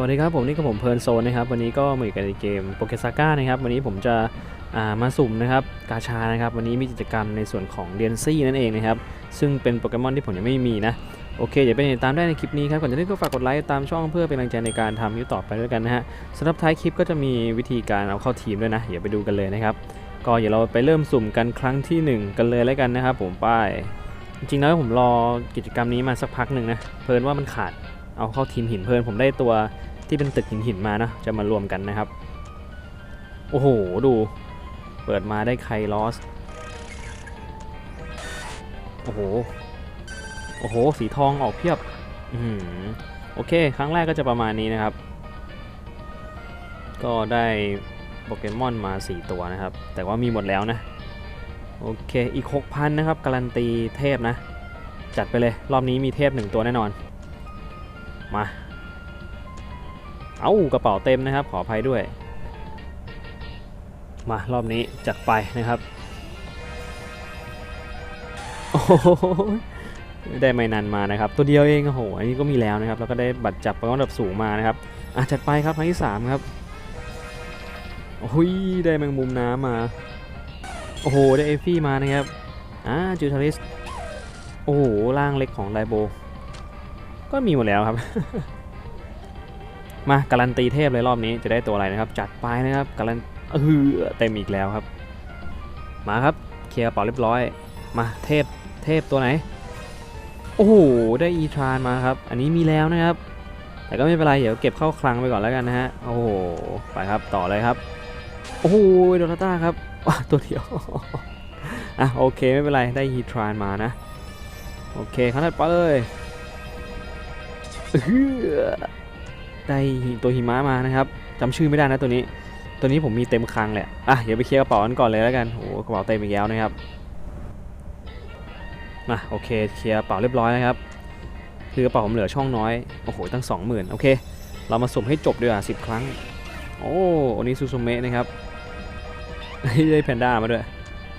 วัสดีครับผมนี่ก็ผมเพลินโซนนะครับวันนี้ก็มาอยู่กันในเกมโปเกซาก้านะครับวันนี้ผมจะามาสุ่มนะครับกาชานะครับวันนี้มีกิจกรรมในส่วนของเดียนซี่นั่นเองนะครับซึ่งเป็นโปเกมอนที่ผมยังไม่มีนะโอเคเดี๋ยวไปติดตามได้ในคลิปนี้ครับก่อนจะเริ่มก็ฝากกดไลค์ตามช่องเพื่อเป็นกำลังใจในการทำคลิปต่อไปด้วยกันนะฮะสำหรับท้ายคลิปก็จะมีวิธีการเอาเข้าทีมด้วยนะเดี๋ยวไปดูกันเลยนะครับก็เดี๋ยวเราไปเริ่มสุ่มกันครั้งที่หนึ่งกันเลยแล้วกันนะครับผมป้ายจริงๆแล้วผมรอกิจกรรมนี้มาสักพักหนึ่งนะเพลินว่ามันขาด เอาเข้าทีมหินเพลินผมได้ตัวที่เป็นตึกหินหินมานะจะมารวมกันนะครับ โอ้โห ดู เปิดมาได้ไคลอส โอ้โห โอ้โห สีทองออกเพียบ อือหือโอเค ครั้งแรกก็จะประมาณนี้นะครับ ก็ได้โปเกมอนมา 4 ตัวนะครับ แต่ว่ามีหมดแล้วนะ โอเค อีก 6,000 นะครับ การันตีเทพนะ จัดไปเลย รอบนี้มีเทพ 1 ตัวแน่นอน มา เอากระเป๋าเต็มนะครับ ขออภัยด้วย มารอบนี้จัดไปนะครับโอ้โหได้ไม่นานมานะครับ ตัวเดียวเองโอ้โหอันนี้ก็มีแล้วนะครับ แล้วก็ได้บัตรจับประกันดับสูงมานะครับอะจัดไปครับครั้งที่3ครับโอ้ยได้แมงมุมน้ำมา โอ้โห ได้เอฟฟี่มานะครับ อ่า จูทาริส โอ้โห ร่างเล็กของไดโบ ก็มีหมดแล้วครับ มาการันตีเทพเลยรอบนี้จะได้ตัวอะไรนะครับ จัดไปนะครับการันเออเต็มอีกแล้วครับ มาครับเคลียร์เป๋าเรียบร้อย มาเทพเทพตัวไหน โอ้โหได้อีทรานมาครับ อันนี้มีแล้วนะครับ แต่ก็ไม่เป็นไรเดี๋ยวเก็บเข้าคลังไปก่อนแล้วกันนะฮะโอ้โหไปครับต่อเลยครับโอ้โหโดนาต้าครับตัวเดียวอะโอเคไม่เป็นไรได้ฮีทรานมานะ โอเคครั้งถัดไปเลย ได้ตัวหิมะมานะครับจำชื่อไม่ได้นะตัวนี้ ตัวนี้ผมมีเต็มคลังแหละอะเดี๋ยวไปเคลียร์กระเป๋ากันก่อนเลยแล้วกันโอ้กระเป๋าเต็มอีกแล้วนะครับมาโอเคเคลียร์กระเป๋าเรียบร้อยนะครับคือกระเป๋าผมเหลือช่องน้อยโอ้โหตั้ง20,000โอเค เรามาสุ่มให้จบด้วยอะสิครั้ง โอ้อันนี้ซูซูเมะนะครับได้แพนด้ามาด้วย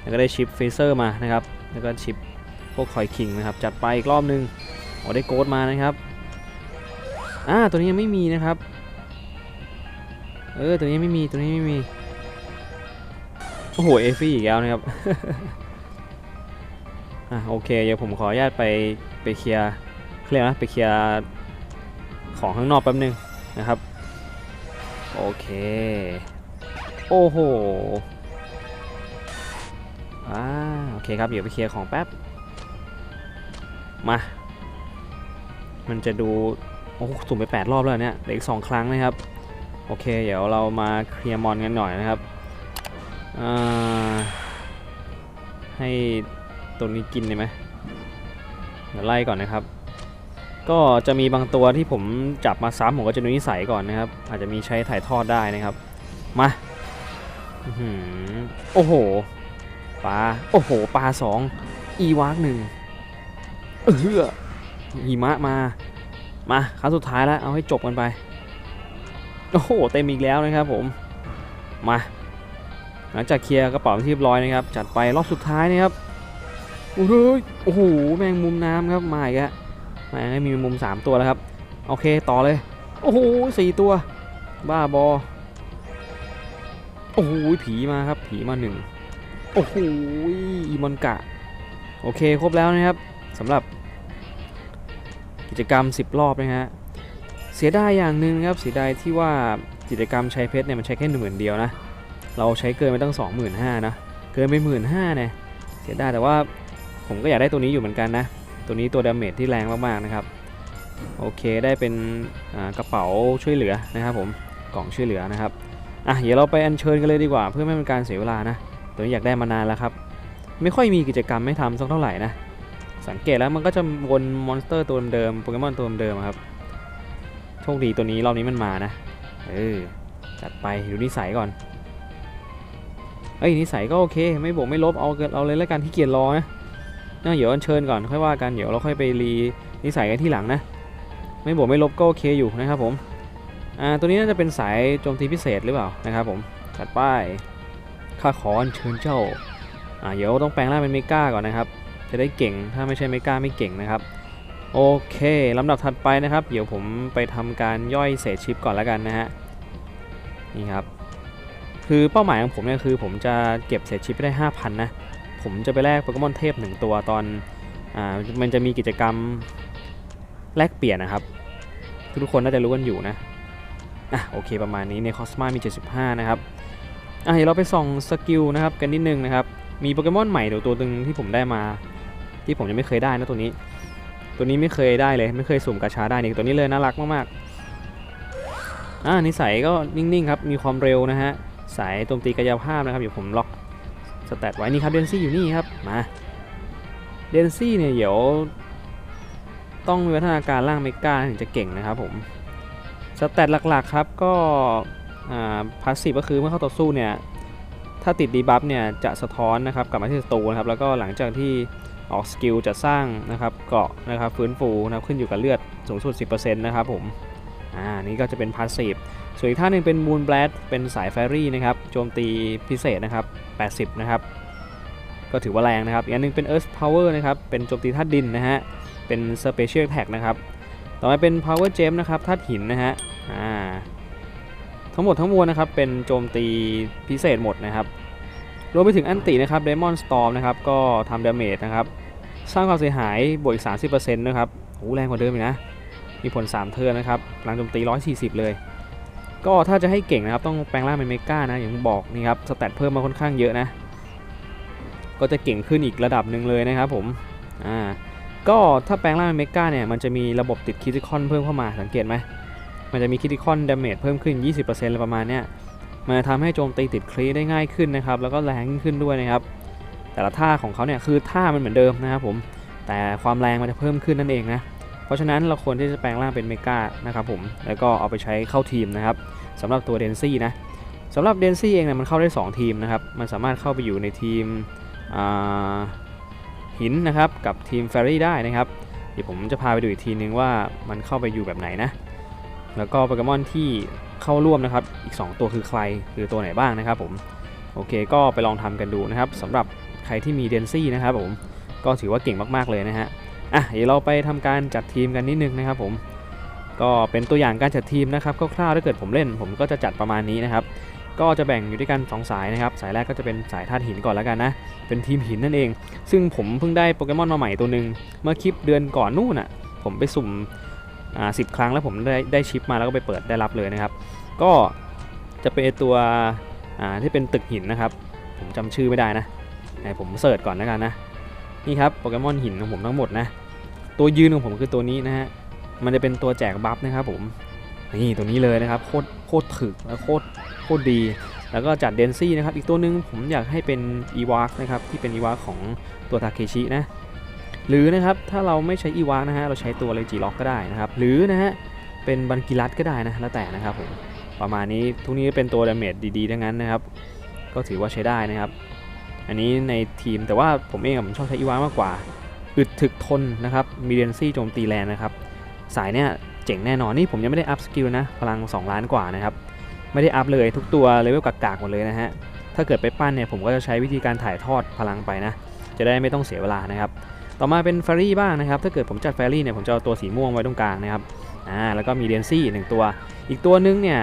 แล้วก็ได้ชิปเฟเซอร์มานะครับแล้วก็ชิปพวกคอยคิงนะครับจัดไปอีกรอบนึงโอ้ได้โกดมานะครับ อ่าตัวนี้ยังไม่มีนะครับ เออตัวนี้ไม่มีตัวนี้ไม่มี โอ้โหเอฟี่อีกแล้วนะครับ อะโอเคเดี๋ยวผมขออนุญาตไปไปเคลียร์เคลียร์นะไปเคลียร์ของข้างนอกแป๊บนึงนะครับ โอเค โอ้โหอ่าโอเคครับเดี๋ยวไปเคลียร์ของแป๊บ มา มันจะดู โอ้โหสุ่มไป 8 รอบแล้วเนี่ยเหลืออีก 2 ครั้งนะครับ โอเค เดี๋ยวเรามาเคลียร์มอนกันหน่อยนะครับให้ตัวนี้กินได้ไหมเดี๋ยวไล่ก่อนนะครับ ก็จะมีบางตัวที่ผมจับมาซ้ำผมก็จะดูนิสัยก่อนนะครับ อาจจะมีใช้ถ่ายทอดได้นะครับ มาโอ้โหปลาโอ้โหปลาสองอีวากหนึ่งเออหิมะมา มาครั้งสุดท้ายแล้วเอาให้จบกันไป โอ้โหเต็มอีกแล้วนะครับผม มา หลังจากเคลียร์กระเป๋าที่เรียบร้อยนะครับ จัดไปรอบสุดท้ายนะครับโอ้โหโอ้โหแมงมุมน้ำครับมาอีกแล้วแมงมีแมงมุม 3 ตัวแล้วครับ โอเคต่อเลย โอ้โหสี่ตัว บ้าบอ โอ้โหผีมาครับ ผีมาหนึ่งโอ้โหอีมอนกะ โอเคครบแล้วนะครับสำหรับ จกรรม 10 รอบนะฮะ เสียดายอย่างหนึ่งครับ เสียดายที่ว่ากิจกรรมใช้เพชรเนี่ยมันใช้แค่หนึ่งหมื่นเดียวนะ เราใช้เกินไปตั้ง 25,000นะ เกินไป15,000เนี่ย เสียดายแต่ว่าผมก็อยากได้ตัวนี้อยู่เหมือนกันนะ ตัวนี้ตัวดาเมจที่แรงมากๆนะครับ โอเคได้เป็นกระเป๋าช่วยเหลือนะครับผม กล่องช่วยเหลือนะครับ อะเดี๋ยวเราไปอัญเชิญกันเลยดีกว่า เพื่อไม่เป็นการเสียเวลานะ ตัวนี้อยากได้มานานแล้วครับ ไม่ค่อยมีกิจกรรมให้ทำสักเท่าไหร่นะ สังเกตแล้วมันก็จะวนมอนสเตอร์ตัวเดิมโปเกมอนตัวเดิมครับ โชคดีตัวนี้รอบนี้มันมานะ เออ จัดไปดูนิสัยก่อน เอ้ยนิสัยก็โอเค ไม่บวกไม่ลบเอาเกินเอาเลยแล้วกันที่เกียจรอนะเอาเดี๋ยวอัญเชิญก่อนค่อยว่ากันเดี๋ยวเราค่อยไปรีนิสัยกันที่หลังนะ ไม่บวกไม่ลบก็โอเคอยู่นะครับผมอ่าตัวนี้น่าจะเป็นสายโจมตีพิเศษหรือเปล่านะครับผมจัดไปข้าขออัญเชิญเจ้าอ่าเดี๋ยวต้องแปลงร่างเป็นเมก้าก่อนนะครับ จะได้เก่ง ถ้าไม่ใช่เมกาไม่เก่งนะครับ โอเคลำดับถัดไปนะครับ เดี๋ยวผมไปทำการย่อยเศษชิปก่อนแล้วกันนะฮะ นี่ครับ คือเป้าหมายของผมเนี่ยคือ ผมจะเก็บเศษชิปให้ได้ 5,000 นะ ผมจะไปแลกโปเกมอนเทพ 1 ตัวตอน อ่า มันจะมีกิจกรรมแลกเปลี่ยนนะครับ ทุกคนน่าจะรู้กันอยู่นะ อะโอเคประมาณนี้ในคอสมามี 75 นะครับอะเดี๋ยวเราไปส่องสกิลนะครับกันนิดนึงนะครับ มีโปเกมอนใหม่ตัวตัวหนึ่งที่ผมได้มา ที่ผมยังไม่เคยได้นะตัวนี้ ตัวนี้ไม่เคยได้เลย ไม่เคยสุ่มกาชาได้นี่ตัวนี้เลยน่ารักมากๆอ่านิสัยก็นิ่งๆครับมีความเร็วนะฮะสายโจมตีกายภาพนะครับเดี๋ยวผมล็อกสแตทไว้นี่ครับเดนซี่อยู่นี่ครับมาเดนซี่เนี่ยเดี๋ยวต้องมีวัฒนาการร่างเมกาถึงจะเก่งนะครับผมสแตทหลักๆครับก็พาสซีฟก็คือเมื่อเข้าต่อสู้เนี่ยถ้าติดดีบัฟเนี่ยจะสะท้อนนะครับกลับมาที่ศัตรูนะครับแล้วก็หลังจากที่ ออกสกิลจะสร้างนะครับเกาะนะครับฟื้นฟูนะครับขึ้นอยู่กับเลือดสูงสุด 10%นะครับผมอ่านี่ก็จะเป็นพาสซีฟส่วนอีกท่าหนึ่งเป็นมูนแบลดเป็นสายแฟรี่นะครับโจมตีพิเศษนะครับ 80 นะครับ ก็ถือว่าแรงนะครับ อีกอันหนึงเป็น Earth Power นะครับ เป็นโจมตีธาตุดินนะฮะ เป็น Special Attack นะครับ ต่อมาเป็น Power Gem นะครับธาตุหินนะฮะอ่าทั้งหมดทั้งมวลนะครับเป็นโจมตีพิเศษหมดนะครับ รวมไปถึงอันตินะครับ Demon Storm นะครับก็ทำดาเมจนะครับสร้างความเสียหายบวกอีก 30%นะครับโอ้แรงกว่าเดิมอีกนะ มีผล 3 เทิร์นนะครับพลังโจมตี 140 เลย ก็ถ้าจะให้เก่งนะครับต้องแปลงร่างเป็นเมกานะอย่างบอกนี่ครับสแตทเพิ่มมาค่อนข้างเยอะนะ ก็จะเก่งขึ้นอีกระดับหนึ่งเลยนะครับผมอ่าก็ถ้าแปลงร่างเป็นเมกาเนี่ยมันจะมีระบบติดคิติคอนเพิ่มเข้ามาสังเกตไหมมันจะมีคิติคอนดาเมจเพิ่มขึ้น 20%อะไรประมาณเนี้ย มันจะทำให้โจมตีติดคลีได้ง่ายขึ้นนะครับ แล้วก็แรงขึ้นด้วยนะครับ แต่ละท่าของเขาเนี่ยคือท่ามันเหมือนเดิมนะครับผม แต่ความแรงมันจะเพิ่มขึ้นนั่นเองนะ เพราะฉะนั้นเราควรที่จะแปลงร่างเป็นเมกานะครับผม แล้วก็เอาไปใช้เข้าทีมนะครับสำหรับตัวเดนซี่นะสำหรับเดนซี่เองเนี่ยมันเข้าได้ 2 ทีมนะครับ มันสามารถเข้าไปอยู่ในทีมหินนะครับกับทีมแฟรี่ได้นะครับ เดี๋ยวผมจะพาไปดูอีกทีนึงว่ามันเข้าไปอยู่แบบไหนนะ แล้วก็โปเกมอนที่ เข้าร่วมนะครับ อีก 2 ตัวคือใครคือตัวไหนบ้างนะครับผมโอเคก็ไปลองทำกันดูนะครับสำหรับใครที่มีเดนซี่นะครับผมก็ถือว่าเก่งมากๆเลยนะฮะอะเดี๋ยวเราไปทำการจัดทีมกันนิดนึงนะครับผมก็เป็นตัวอย่างการจัดทีมนะครับคร่าวๆถ้าเกิดผมเล่น ผมก็จะจัดประมาณนี้นะครับก็จะแบ่งอยู่ด้วยกัน 2 สายนะครับ สายแรกก็จะเป็นสายธาตุหินก่อนแล้วกันนะ เป็นทีมหินนั่นเอง ซึ่งผมเพิ่งได้โปเกมอนมาใหม่ตัวหนึ่งเมื่อคลิปเดือนก่อนนู่นอะ ผมไปสุ่ม อ่าสิบครั้งแล้วผมได้ได้ชิปมาแล้วก็ไปเปิดได้รับเลยนะครับ ก็จะเป็นตัวอ่าที่เป็นตึกหินนะครับ ผมจำชื่อไม่ได้นะไหนผมเสิร์ชก่อนแล้วกันนะนี่ครับโปเกมอนหินของผมทั้งหมดนะ ตัวยืนของผมคือตัวนี้นะฮะมันจะเป็นตัวแจกบัฟนะครับผมนี่ตัวนี้เลยนะครับโคตรโคตรถึกและโคตรโคตรดี แล้วก็จัดเดนซี่นะครับ อีกตัวหนึงผมอยากให้เป็นอีวากนะครับที่เป็นอีวากของตัวทาเคชินะ หรือนะครับถ้าเราไม่ใช้อีวานะฮะเราใช้ตัวเลจิล็อกก็ได้นะครับ หรือนะฮะเป็นบันกิรัตก็ได้นะแล้วแต่นะครับผมประมาณนี้ทุกนี้เป็นตัวดาเมจดีๆทั้งนั้นนะครับ ก็ถือว่าใช้ได้นะครับ อันนี้ในทีมแต่ว่าผมเองผมชอบใช้อีวามากกว่าอึดถึกทนนะครับมีเดนซี่โจมตีแรงนะครับ สายเนี่ยเจ๋งแน่นอนนี่ผมยังไม่ได้อัพสกิลนะพลัง 2 ล้านกว่านะครับไม่ได้อัพเลยทุกตัวเลเวลกากๆหมดเลยนะฮะถ้าเกิดไปปั้นเนี่ยผมก็จะใช้วิธีการถ่ายทอดพลังไปนะ จะได้ไม่ต้องเสียเวลานะครับ ต่อมาเป็นแฟรี่บ้างนะครับ ถ้าเกิดผมจัดแฟรี่เนี่ยผมจะเอาตัวสีม่วงไว้ตรงกลางนะครับ อ่า แล้วก็มีเดนซี่หนึ่งตัว อีกตัวนึงเนี่ย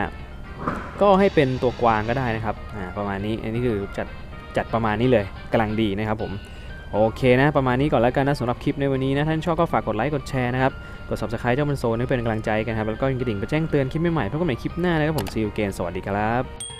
ก็ให้เป็นตัวกวางก็ได้นะครับ อ่า ประมาณนี้ อันนี้คือจัดจัดประมาณนี้เลยกำลังดีนะครับผมโอเคนะ ประมาณนี้ก่อนแล้วกันนะสำหรับคลิปในวันนี้นะ ท่านชอบก็ฝากกดไลค์กดแชร์นะครับ กด subscribe เจ้ามันโซนให้เป็นกำลังใจกันครับ แล้วก็กระดิ่งไปแจ้งเตือนคลิปใหม่ๆพบกันใหม่คลิปหน้านะครับผมซีอูเกนสวัสดีครับ